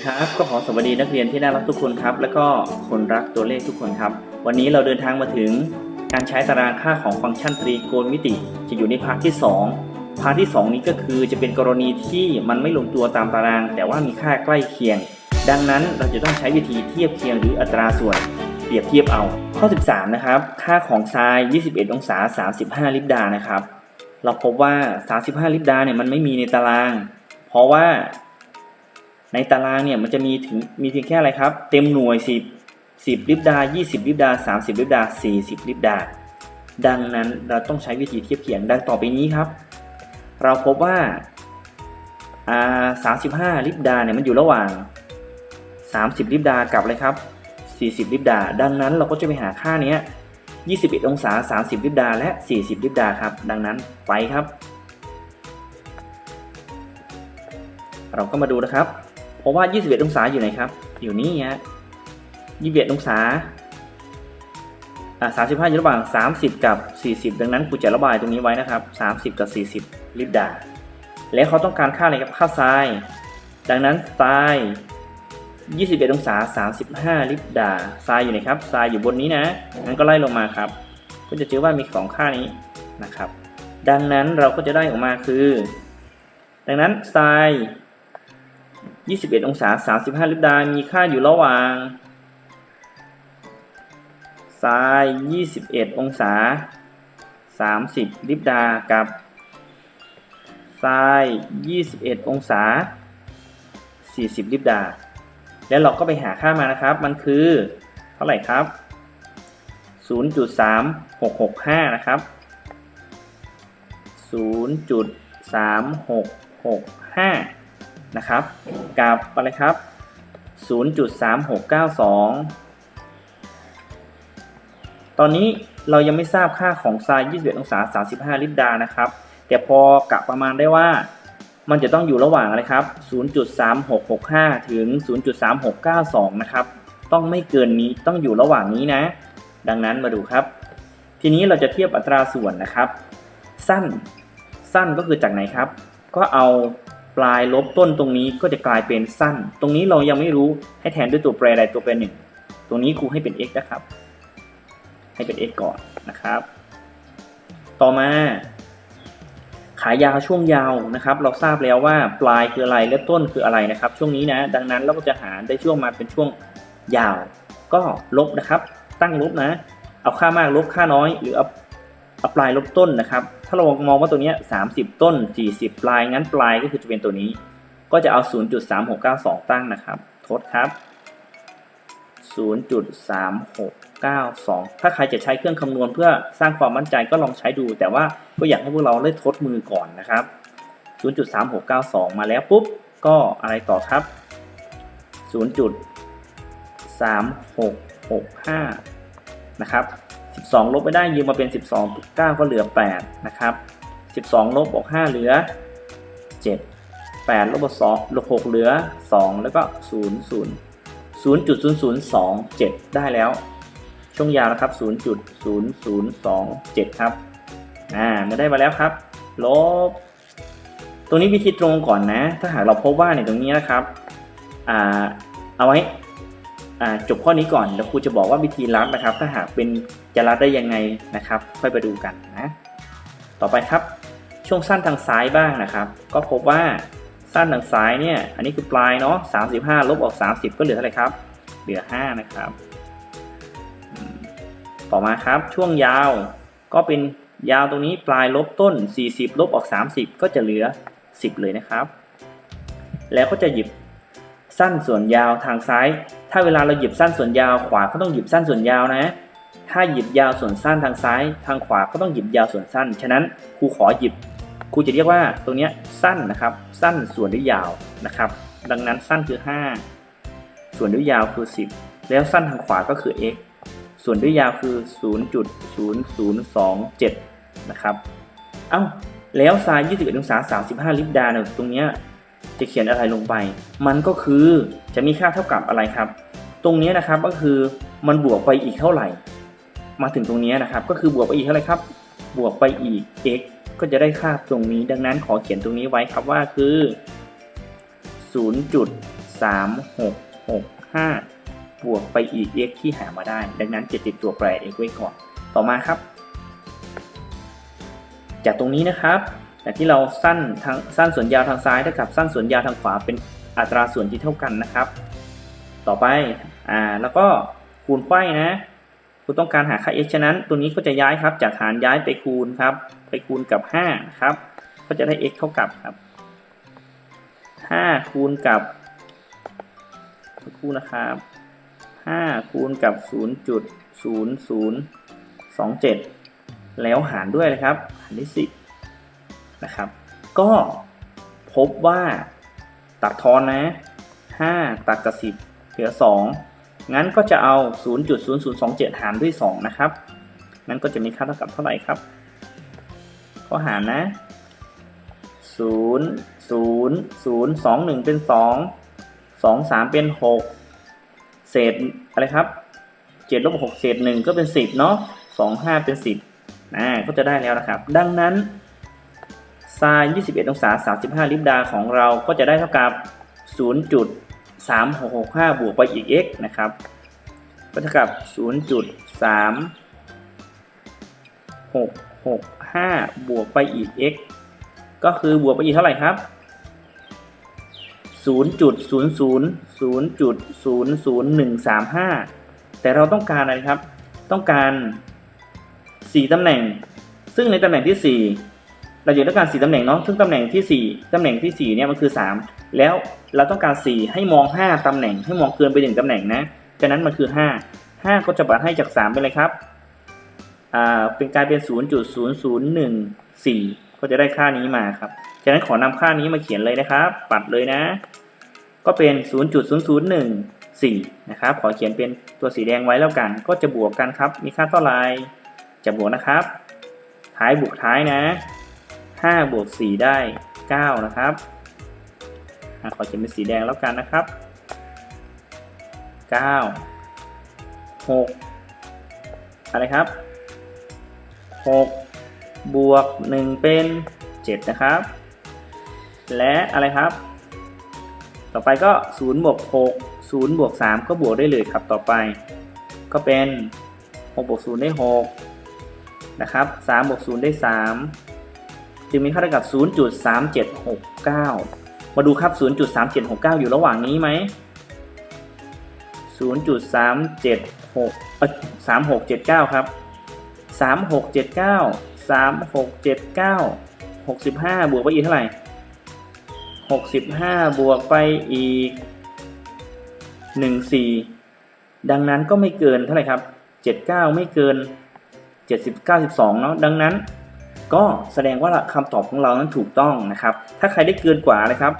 ดีครับก็ขอสวัสดีนักเรียนที่น่ารักทุกคนครับ แล้วก็คนรักตัวเลขทุกคนครับ วันนี้เราเดินทางมาถึงการใช้ตารางค่าของฟังก์ชันตรีโกณมิติ จะอยู่ในพาร์ทที่ 2 พาร์ทที่ 2 นี้ก็คือจะเป็นกรณีที่มันไม่ลงตัวตามตาราง แต่ว่ามีค่าใกล้เคียง ดังนั้นเราจะต้องใช้วิธีเทียบเคียงหรืออัตราส่วน เปรียบเทียบเอา ข้อ 13 นะครับ ค่าของไซน์21 องศา 35 ลิปดานะครับ เราพบว่า 35 ลิปดาเนี่ยมันไม่มีในตาราง เพราะว่า ในตารางเนี่ยมันจะมีถึงมีเพียงแค่อะไรครับ เต็มหน่วย 10 10ลิปดา 20ลิปดา 30ลิปดา 40ลิปดา ดังนั้นเราต้องใช้วิธีเทียบเคียงดังต่อไปนี้ครับ เราพบว่า35ลิปดาเนี่ยมันอยู่ระหว่าง 30ลิปดากับอะไรครับ 40ลิปดา ดังนั้นเราก็จะไปหาค่าเนี้ย21 องศา 30 ลิปดา และ 40 ลิปดาครับ ดังนั้นไปครับ เราก็มาดูนะครับ เพราะว่า 21 องศาอยู่ไหนครับ อยู่นี่ฮะ21 องศาอ่า35 อยู่ระหว่าง 30 กับ 40 ดังนั้นกูจะระบายตรงนี้ไว้นะครับ 30 กับ 40 ลิปดา และเขาต้องการค่าอะไรครับค่าไซน์ดังนั้นไซน์21 องศา 35 ลิปดาไซน์อยู่ไหนครับไซน์อยู่บนนี้นะงั้นก็ไล่ลงมาครับ ก็จะเจอว่ามีสองค่านี้นะครับ ดังนั้นเราก็จะได้ออกมาคือ ดังนั้นไซน์ 21 องศา 35 ลิปดา มีค่าอยู่ระหว่างไซน์21 องศา 30 ลิปดา กับไซน์21 องศา 40 ลิปดา แล้วเราก็ไปหาค่ามานะครับ มันคือเท่าไหร่ครับ 0.3665 นะครับ 0.3665 นะครับกับอะไรครับ 0.3692 ตอนนี้เรายังไม่ทราบค่าของไซน์21 องศา 35 ลิปดานะครับ แต่พอกะประมาณได้ว่ามันจะต้องอยู่ระหว่างอะไรครับ 0.3665 ถึง 0.3692 นะครับ ต้องไม่เกินนี้ต้องอยู่ระหว่างนี้นะ ดังนั้นมาดูครับ ทีนี้เราจะเทียบอัตราส่วนนะครับ สั้นสั้นก็คือจากไหนครับ ก็เอา ลายลบต้นตรงนี้ก็จะกลายเป็นสั้น ตรงนี้เรายังไม่รู้ให้แทนด้วยตัวแปรใดตัวแปรหนึ่ง ตรงนี้ครูให้เป็น x นะครับ ให้เป็น x ก่อนนะครับ ต่อมา ขายาวช่วงยาวนะครับ เราทราบแล้วว่าปลายคืออะไรและต้นคืออะไรนะครับ ช่วงนี้นะ ดังนั้นเราก็จะหาได้ช่วงมาเป็นช่วงยาว ก็ลบนะครับ ตั้งลบนะ เอาค่ามากลบค่าน้อย หรือเอาเอา ปลายลบต้นนะครับ ถ้าเรามองว่าตัวนี้ 30 ต้น 40 ปลาย งั้นปลายก็คือจะเป็นตัวนี้ ก็จะเอา 0.3692 ตั้งนะครับ ทดครับ 0.3692 ถ้าใครจะใช้เครื่องคำนวณเพื่อสร้างความมั่นใจก็ลองใช้ดู แต่ว่าก็อยากให้พวกเราได้ทดมือก่อนนะครับ 0.3692 มาแล้วปุ๊บ ก็อะไรต่อครับ 0.3665 นะครับ 2 ลบไปได้ยืมมาเป็น 12 9 ก็เหลือ 8 นะครับ 12 ลบออก5เหลือ 7 8 ลบออก2ลบ6เหลือ 2 แล้วก็ 0 0 0.0027 ได้แล้ว ช่วงยาวนะครับ 0.0027 ครับอ่ามาได้มาแล้วครับ ลบ ตรงนี้วิธีตรงก่อนนะ ถ้าหากเราพบว่าในตรงนี้นะครับ อ่า เอาไว้ จบข้อนี้ก่อนแล้วครูจะบอกว่าวิธีรัดนะครับ ถ้าหากเป็นจะรัดได้ยังไงนะครับ ค่อยไปดูกันนะ ต่อไปครับ ช่วงสั้นทางซ้ายบ้างนะครับ ก็พบว่าสั้นทางซ้ายเนี่ย อันนี้คือปลายเนาะ35 ลบออก 30 ก็เหลือเท่าไหร่ครับ เหลือ 5 นะครับ ต่อมาครับ ช่วงยาว ก็เป็นยาวตรงนี้ปลายลบต้น 40 ลบออก 30 ก็จะเหลือ 10 เลยนะครับ แล้วก็จะหยิบ สั้นส่วนยาวทางซ้าย ถ้าเวลาเราหยิบสั้นส่วนยาวขวาก็ต้องหยิบสั้นส่วนยาวนะ ถ้าหยิบยาวส่วนสั้นทางซ้าย ทางขวาก็ต้องหยิบยาวส่วนสั้น ฉะนั้นครูขอหยิบครูจะเรียกว่าตรงนี้สั้นนะครับ สั้นส่วนด้วยยาวนะครับ ดังนั้นสั้นคือ 5 ส่วนด้วยยาวคือ 10 แล้วสั้นทางขวาก็คือ x ส่วนด้วยยาวคือ 0.0027 นะครับ เอ้า แล้วไซน์21องศา35 ลิปดาเนี่ยตรงเนี้ย จะเขียนอะไรลงไป มันก็คือจะมีค่าเท่ากับอะไรครับ ตรงนี้นะครับก็คือมันบวกไปอีกเท่าไหร่ มาถึงตรงนี้นะครับ ก็คือบวกไปอีกเท่าไหร่ครับ บวกไปอีก x ก็จะได้ค่าตรงนี้ ดังนั้นขอเขียนตรงนี้ไว้ครับว่าคือ 0.36 3 6 6 5 บวกไปอีก x ที่หามาได้ ดังนั้นจะติดตัวแปร x ไว้ก่อน ต่อมาครับ จากตรงนี้นะครับ จากที่เราสั้นทางสั้นส่วนยาวทางซ้ายเท่ากับสั้นส่วนยาวทางขวาเป็นอัตราส่วนที่เท่ากันนะครับ ต่อไปอ่าแล้วก็คูณไขว้นะคุณต้องการหาค่า x ฉะนั้นตัวนี้ก็จะย้ายครับ จากหารย้ายไปคูณครับ ไปคูณกับ5ครับ ก็จะได้ x เท่ากับครับ5คูณกับคู่นะครับ5คูณกับ 0.0027 แล้วหารด้วยนะครับ หารด้วย10 นะครับ ก็พบว่าตัดทอนนะ 5 ตัดกับ 10 เหลือ 2 งั้นก็จะเอา 0.0027 หารด้วย 2 นะครับ งั้นก็จะมีค่าเท่ากับเท่าไหร่ครับ ก็หารนะ 0 0 0 2 1 เป็น 2 2 3 เป็น 6 เศษอะไรครับ 7 ลบ 6 เศษ 1 ก็เป็น 10 เนาะ2 5 เป็น 10นะก็จะได้แล้วนะครับ ดังนั้น sin 21 องศา 35 ลิบดาของเราก็จะได้เท่ากับ 0.3665 บวกไปอีก x นะครับ ก็เท่ากับ 0.3665 บวกไปอีก x ก็คือบวกไปอีกเท่าไหร่ครับ 0.00000135 แต่เราต้องการอะไรครับ ต้องการ 4 ตำแหน่ง ซึ่งในตำแหน่งที่ 4 เราอยู่ต้องการ4ตำแหน่งเนาะซึ่งตำแหน่งที่ 4ตำแหน่งที่4เนี่ยมันคือ 3 แล้วเราต้องการ 4 ให้มอง 5ตำแหน่งให้มองเกินไป1ตำแหน่งนะฉะนั้นมันคือ 5 5 ก็จะบัดให้จาก 3 เป็นอะไรครับอ่าเป็นกลายเป็น 0.0014 ก็จะได้ค่านี้มาครับฉะนั้นขอนำค่านี้มาเขียนเลยนะครับ ปัดเลยนะ ก็เป็น 0.0014 นะครับ ขอเขียนเป็นตัวสีแดงไว้แล้วกัน ก็จะบวกกันครับ มีค่าเท่าไหร่จะบวกนะครับ ท้ายบวกท้ายนะ 5 บวก 4 ได้ 9 นะครับอขอเขียนเป็นสีแดงแล้วกันนะครับ 9 6 อะไรครับ 6 บวก 1 เป็น 7 นะครับ และอะไรครับ ต่อไปก็ 0 บวก 6 0 บวก 3 ก็บวกได้เลยครับต่อไป ก็เป็น 6 บวก 0 ได้ 6 นะครับ 3 บวก 0 ได้ 3 จึงมีค่าเท่ากับ 0.3769 มาดูครับ 0.3769 อยู่ระหว่างนี้ไหม 0.376เอ่อ3679 ครับ 3679 3679 65 บวกไปอีกเท่าไหร่ 65 บวกไปอีก 14 ดังนั้นก็ไม่เกินเท่าไหร่ครับ 79 ไม่เกิน 70 92 เนาะดังนั้น ก็แสดงว่าคำตอบของเรานั้นถูกต้องนะครับ ถ้าใครได้เกินกว่านะครับ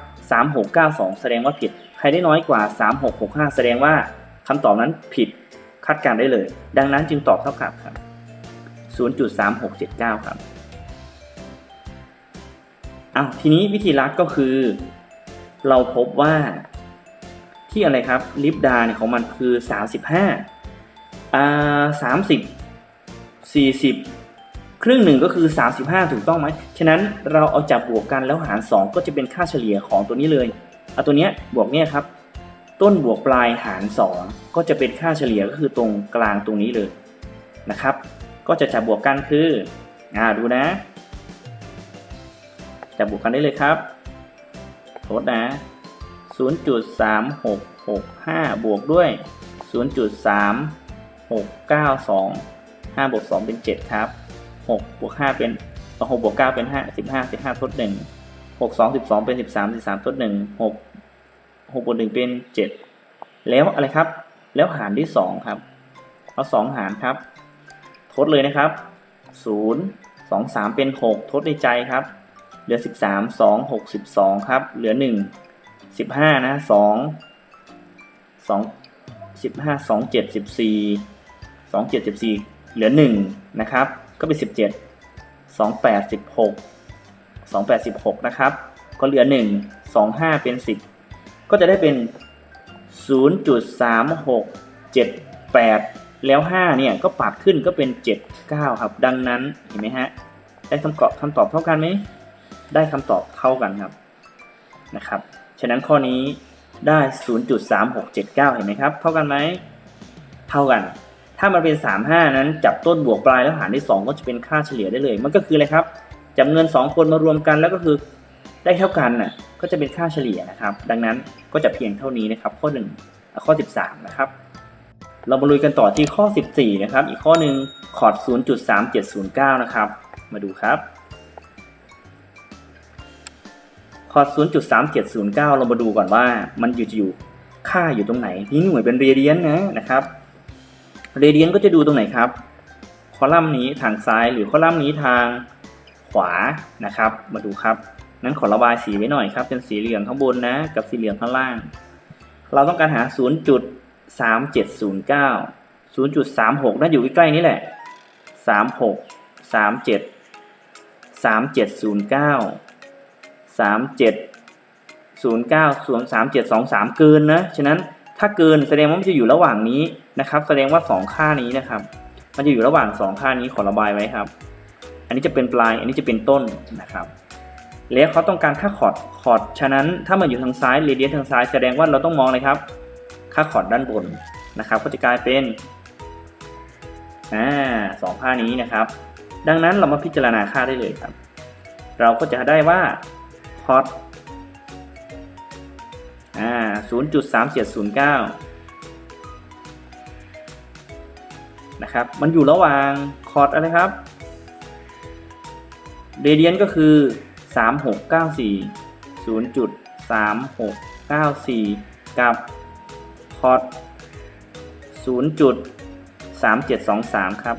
3692 แสดงว่าผิด ใครได้น้อยกว่า 3665 แสดงว่าคำตอบนั้นผิดคาดการได้เลย ดังนั้นจึงตอบเท่ากับครับ 0.3679 ครับอ้าวทีนี้วิธีลัดก็คือ เราพบว่าที่อะไรครับลิปดาเนี่ยของมันคือ 35อ่า30 40 ครึ่งหนึ่งก็คือ 35 ถูกต้องไหม ฉะนั้นเราเอาจับบวกกันแล้วหาร 2 ก็จะเป็นค่าเฉลี่ยของตัวนี้เลย เอาตัวเนี้ยบวกเนี่ยครับ ต้นบวกปลายหาร 2 ก็จะเป็นค่าเฉลี่ยก็คือตรงกลางตรงนี้เลยนะครับ ก็จะจับบวกกันคือ อ่าดูนะ จับบวกกันได้เลยครับโทษนะ 0.3665 บวกด้วย 0.3692 5บวก2เป็น 7 ครับ 6บวก5เป็นเอา6บวก9เป็น5 15 15ทด1 6 2 12เป็น13 13ทด1 6 6บวก1เป็น7แล้วอะไรครับ แล้วหารด้วย2ครับเอา2หารครับ ทดเลยนะครับ0 2 3เป็น6ทดในใจครับ เหลือ13 2 6 12ครับ เหลือ1 15นะ2 2 15 2 7 14 2 7 14เหลือ1นะครับ ก็เป็น17 2 8 16 2 8 16นะครับ ก็เหลือ1 2 5เป็น10ก็จะได้เป็น0.3678แล้ว5เนี่ยก็ปัดขึ้นก็เป็น79ครับ ดังนั้นเห็นไหมฮะได้คำตอบคำตอบเท่ากันไหมได้คำตอบเท่ากันครับนะครับ ฉะนั้นข้อนี้ได้ 0.3679 เห็นไหมครับ เท่ากันไหม เท่ากัน ถ้ามันเป็น 35 นั้นจับต้นบวกปลายแล้วหารด้วย2ก็จะเป็นค่าเฉลี่ยได้เลย มันก็คืออะไรครับจับเงิน 2 คนมารวมกันแล้วก็คือได้เท่ากันน่ะก็จะเป็นค่าเฉลี่ยนะครับ ดังนั้นก็จะเพียงเท่านี้นะครับ ข้อ1ข้อ 13 นะครับ เรามาลุยกันต่อที่ข้อ 14 นะครับ อีกข้อหนึ่งคอร์ด0.3709 นะครับ มาดูครับคอร์ด0.3709 เรามาดูก่อนว่ามันอยู่จะอยู่ค่าอยู่ตรงไหน นี่หน่วยเป็นเรเดียนนะนะครับ เรเดียนก็จะดูตรงไหนครับ คอลัมน์นี้ทางซ้ายหรือคอลัมน์นี้ทางขวานะครับ มาดูครับ นั้นขอระบายสีไว้หน่อยครับ เป็นสีเหลืองข้างบนนะ กับสีเหลืองข้างล่าง เราต้องการหา 0.3709 0.36น่าอยู่ใกล้ๆนี่แหละ 36 37 3709 37 09ส่วน3723 เกินนะ ฉะนั้นถ้าเกินแสดงว่ามันจะอยู่ระหว่างนี้ นะครับแสดงว่า 2 ค่านี้นะครับ มันจะอยู่ระหว่าง 2 ค่านี้ขอระบายไว้ครับ อันนี้จะเป็นปลาย อันนี้จะเป็นต้นนะครับ แล้วเขาต้องการค่าคอร์ดคอร์ดฉะนั้นถ้ามันอยู่ทางซ้ายเรเดียนทางซ้ายแสดงว่าเราต้องมองเลยครับ ค่าคอร์ดด้านบนนะครับ ก็จะกลายเป็นอ่าสองค่านี้นะครับ ดังนั้นเรามาพิจารณาค่าได้เลยครับ เราก็จะได้ว่าคอร์ดอ่า0.3709 นะครับ มันอยู่ระหว่างคอร์ดอะไรครับ เรเดียนก็คือ 3694 0.3694 กับคอร์ด0.3723 ครับ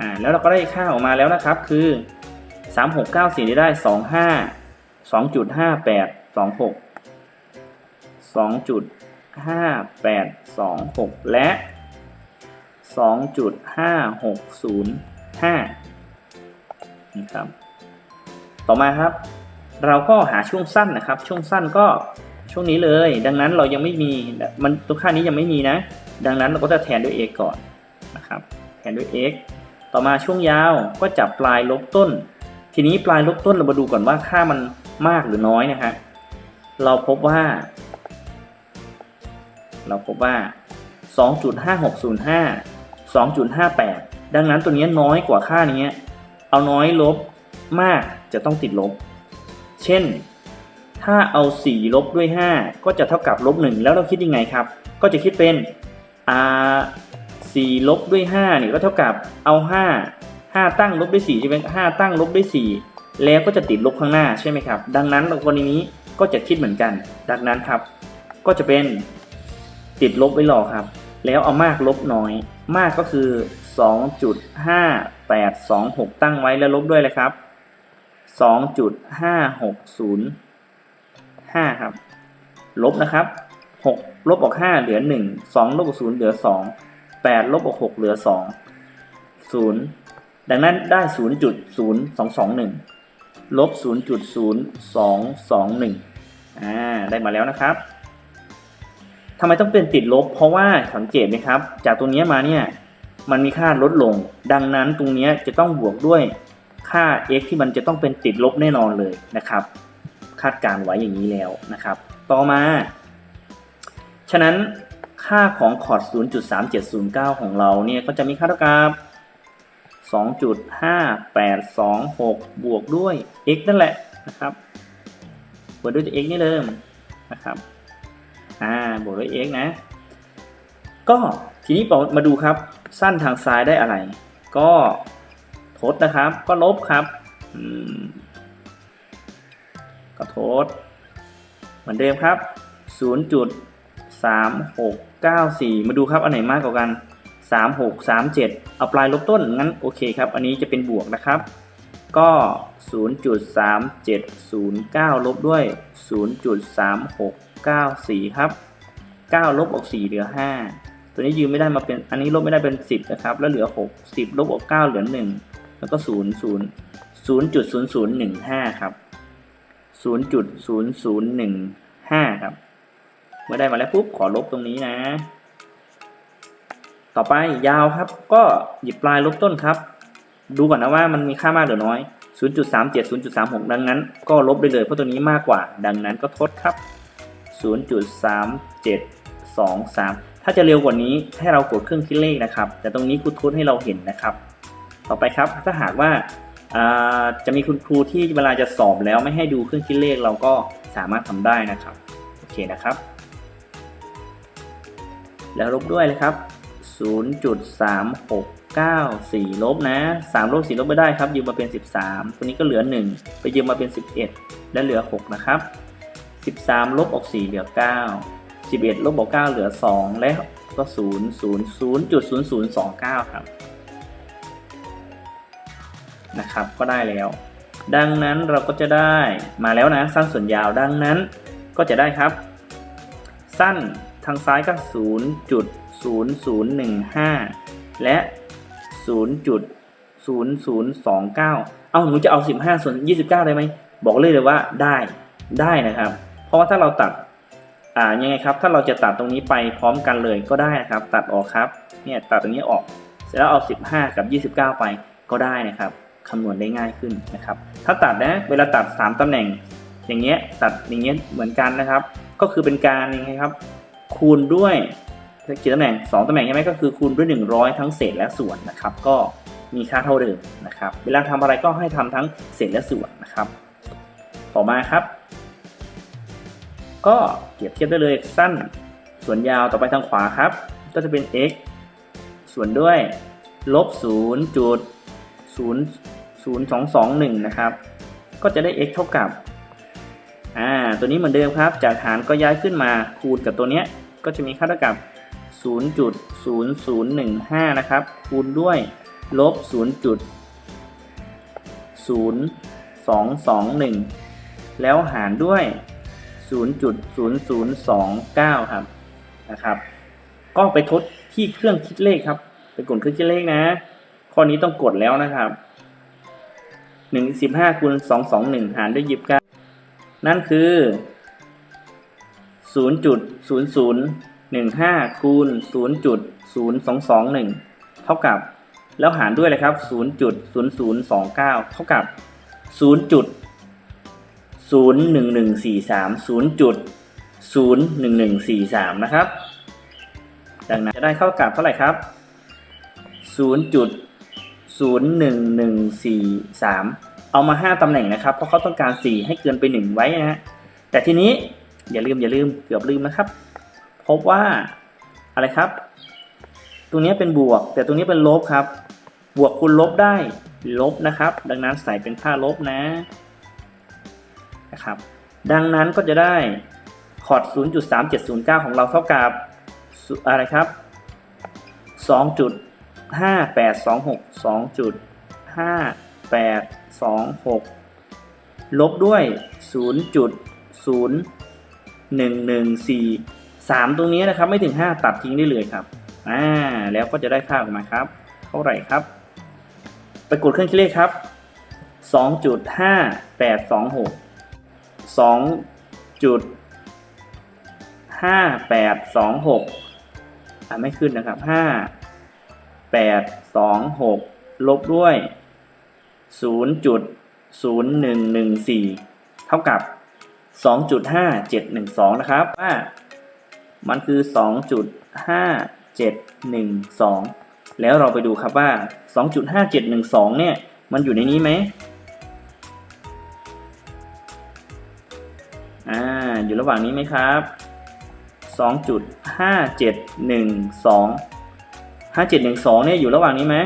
อ่า แล้วเราก็ได้ค่าออกมาแล้วนะครับ คือ 3694 ได้ 25 2.5826 2.5826 และ 2.5605นี่ครับต่อมาครับ เราก็หาช่วงสั้นนะครับ ช่วงสั้นก็ช่วงนี้เลย ดังนั้นเรายังไม่มีมันตัวค่านี้ยังไม่มีนะ ดังนั้นเราก็จะแทนด้วย x ก่อนนะครับแทนด้วย x ต่อมาช่วงยาวก็จับปลายลบต้น ทีนี้ปลายลบต้นเรามาดูก่อนว่าค่ามันมากหรือน้อยนะฮะเราพบว่า เราพบว่า 2.5605 2.58 ดังนั้นตัวนี้น้อยกว่าค่านี้ เอาน้อยลบมากจะต้องติดลบ เช่น ถ้าเอา 4 ลบด้วย 5 ก็จะเท่ากับลบ 1 แล้วเราคิดยังไงครับ ก็จะคิดเป็นอ่า4ลบด้วย5เนี่ยก็เท่ากับเอา 5 5 ตั้งลบด้วย4ใช่ไหม5ตั้งลบด้วย4แล้วก็จะติดลบข้างหน้าใช่ไหมครับ ดังนั้นกรณีนี้ก็จะคิดเหมือนกัน ดังนั้นครับ ก็จะเป็นติดลบไว้รอครับ แล้วเอามากลบน้อย มากก็คือ 2.5826 ตั้งไว้แล้วลบด้วยเลยครับ 2.5605 ครับ ลบนะครับ 6 ลบออก 5 เหลือ 1 2 ลบออก 0 เหลือ 2 8 ลบออก 6 เหลือ 2 0 ดังนั้นได้ 0.0221 ลบ 0.0221 อ่า ได้มาแล้วนะครับ ทำไมต้องเป็นติดลบ เพราะว่าสังเกตไหมครับ จากตรงนี้มาเนี่ยมันมีค่าลดลง ดังนั้นตรงนี้จะต้องบวกด้วยค่า x ที่มันจะต้องเป็นติดลบแน่นอนเลยนะครับ คาดการไว้อย่างนี้แล้วนะครับ ต่อมา ฉะนั้นค่าของคอร์ด0.3709 ของเราเนี่ยก็จะมีค่าเท่ากับ2.5826 บวกด้วย x นั่นแหละนะครับบวกด้วย x นี่เดิมนะครับ อ่าบวกด้วย x นะ ก็ทีนี้มาดูครับ สั้นทางซ้ายได้อะไร ก็ทดนะครับ ก็ลบครับก็ทด เหมือนเดิมครับ 0.3694 มาดูครับ อันไหนมากกว่ากัน 3637 เอาปลายลบต้น งั้นโอเคครับ อันนี้จะเป็นบวกนะครับ ก็ 0.3709 ลบด้วย 9 4 ครับ 9 ลบออก 4 เหลือ 5 ตัวนี้ยืมไม่ได้มาเป็นอันนี้ลบไม่ได้เป็น 10 นะครับ แล้วเหลือ 6 10 ลบออก 9 เหลือ 1 แล้วก็ 0 0 0.0015 ครับ 0.0015 ครับ เมื่อได้มาแล้วปุ๊บ ขอลบตรงนี้นะ ต่อไปยาวครับ ก็หยิบปลายลบต้นครับ ดูก่อนนะว่ามันมีค่ามากหรือน้อย0.37 0.36 ดังนั้นก็ลบได้เลยเพราะตัวนี้มากกว่า ดังนั้นก็ทดครับ 0.3723 ถ้าจะเร็วกว่านี้ให้เรากดเครื่องคิดเลขนะครับ แต่ตรงนี้ครูทดให้เราเห็นนะครับ ต่อไปครับถ้าหากว่าาจะมีคุณครูที่เวลาจะสอบแล้วไม่ให้ดูเครื่องคิดเลขเราก็สามารถทำได้นะครับ โอเคนะครับ แล้วลบด้วยเลยครับ 0.3694 ลบนะ 3 ลบ 4 ลบไม่ได้ครับยืมมาเป็น 13 ตัวนี้ก็เหลือ 1 ไปยืมมาเป็น 11 และเหลือ 6 นะครับ 13 ลบออก 4 เหลือ 9 11 ลบออก 9 เหลือ 2 และก็0 0 0.0029 ครับ นะครับ ก็ได้แล้ว ดังนั้นเราก็จะได้มาแล้วนะ สั้นส่วนยาวดังนั้นก็จะได้ครับ สั้นทางซ้ายก็ 0.0015 และ 0.0029 เอ้าหนูจะเอา 15 ส่วน 29 ได้ไหม บอกเลยเลยว่าได้ได้นะครับ ราะว่าถ้าเราตัดอ่ายังไงครับ ถ้าเราจะตัดตรงนี้ไปพร้อมกันเลยก็ได้นะครับ ตัดออกครับเนี่ยตัดตรงนี้ออก เสร็จแล้วเอา 15 กับ 29 ไปก็ได้นะครับคำนวณได้ง่ายขึ้นนะครับ ถ้าตัดนะเวลาตัด 3ตำแหน่ง อย่างเงี้ยตัดอย่างเงี้ยเหมือนกันนะครับ ก็คือเป็นการยังไงครับ คูณด้วยกี่ตำแหน่ง 2ตำแหน่งใช่ไหมก็คือคูณด้วย 100 ทั้งเศษและส่วนนะครับ ก็มีค่าเท่าเดิมนะครับ เวลาทำอะไรก็ให้ทำทั้งเศษและส่วนนะครับ ต่อมาครับ ก็เปรียบเทียบได้เลยสั้นส่วนยาวต่อไปทางขวาครับ ก็จะเป็น x ส่วนด้วยลบ0จุด0 0 2 2 1 นะครับ ก็จะได้ x เท่ากับ อ่า ตัวนี้เหมือนเดิมครับ จากหารก็ย้ายขึ้นมาคูณกับตัวเนี้ย ก็จะมีค่าเท่ากับ 0.0015 นะครับ คูณด้วยลบ 0.0221 แล้วหารด้วย 0.0029 ครับนะครับ ก็ไปทดที่เครื่องคิดเลขครับ ไปกดเครื่องคิดเลขนะ ข้อนี้ต้องกดแล้วนะครับ1 15คูณ221 หารด้วย29นั่นคือ 0.0015คูณ0.0221 เท่ากับ แล้วหารด้วยเลยครับ 0.0029 เท่ากับ 0.1143 0.01143 นะครับ ดังนั้นจะได้เท่ากับเท่าไหร่ครับ 0.01143 เอามา 5 ตำแหน่งนะครับ เพราะเขาต้องการ 4 ให้เกินไป 1 ไว้นะฮะ แต่ทีนี้อย่าลืมอย่าลืมเกือบลืมนะครับพบว่าอะไรครับ ตรงนี้เป็นบวก แต่ตรงนี้เป็นลบครับ บวกคูณลบได้ลบนะครับ ดังนั้นใส่เป็นค่าลบนะ นะครับ ดังนั้นก็จะได้คอร์ด0.3709 ของเราเท่ากับอะไรครับ 2.5826 2.5826 ลบด้วย 0.0หนึ่งหนึ่งสี่สามตรงนี้นะครับไม่ถึงห้าตัดทิ้งได้เลยครับ อ่า แล้วก็จะได้ค่าออกมาครับ เท่าไหร่ครับ ไปกดเครื่องคิดเลขครับส องจุดห้าแปดสองหกสองจุดห้าแปดสองหกอ่าไม่ขึ้นนะครับห้าแปดสองหกลบด้วยศูนย์จุดศูนย์หนึ่งหนึ่งสี่เท่ากับ 2.5712 นะครับว่ามันคือ 2.5712 แล้วเราไปดูครับว่า 2.5712 เนี่ย มันอยู่ในนี้ไหม อยู่ระหว่างนี้ไหมครับ 2.5712 5712เนี่ยอยู่ระหว่างนี้ไหม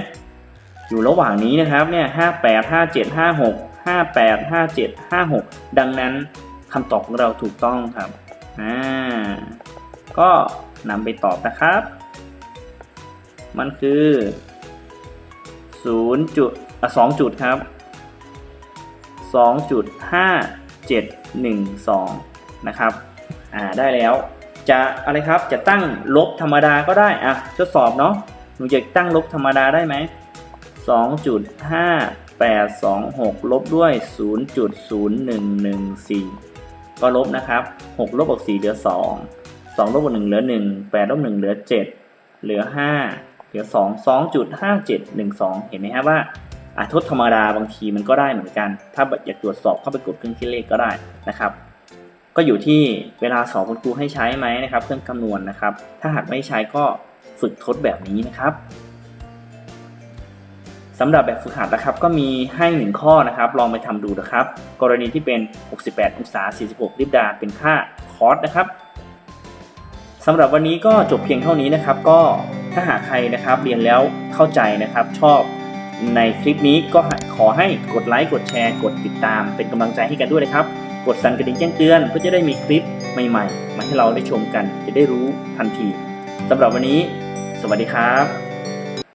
อยู่ระหว่างนี้นะครับเนี่ย58 57 56 58 57 56 ดังนั้นคำตอบของเราถูกต้องครับอ่าก็นำไปตอบนะครับ มันคือ0จุดอะ2จุดครับ 2.5712 นะครับอ่าได้แล้วจะอะไรครับจะตั้งลบธรรมดาก็ได้อะทดสอบเนาะหนูจะตั้งลบธรรมดาได้ไหม2.5826 ลบด้วย 0.0114 ก็ลบนะครับ 6 ลบออก4เหลือ 2 2 ลบ1เหลือ 1 8 ลบ 1 เหลือ 7 เหลือ 5 เหลือ 2 2.5712 เห็นไหมครับว่าอะทดธรรมดาบางทีมันก็ได้เหมือนกัน ถ้าอยากตรวจสอบเข้าไปกดเครื่องคิดเลขก็ได้นะครับ ก็อยู่ที่เวลาสอบคุณครูให้ใช้ไหมนะครับ เครื่องคำนวณนะครับ ถ้าหากไม่ใช้ก็ฝึกทดแบบนี้นะครับสำหรับแบบฝึกหัดนะครับก็มีให้หนึ่งข้อนะครับ ลองไปทำดูนะครับ กรณีที่เป็น 68 องศา 46ลิบดาเป็นค่าคอสนะครับสำหรับวันนี้ก็จบเพียงเท่านี้นะครับ ก็ถ้าหากใครนะครับเรียนแล้วเข้าใจนะครับ ชอบในคลิปนี้ก็ขอให้กดไลค์กดแชร์ กดติดตามเป็นกำลังใจให้กันด้วยนะครับ กดสั่นกระดิ่งแจ้งเตือนเพื่อจะได้มีคลิปใหม่ๆ มาให้เราได้ชมกันจะได้รู้ทันทีสำหรับวันนี้ สวัสดีครับ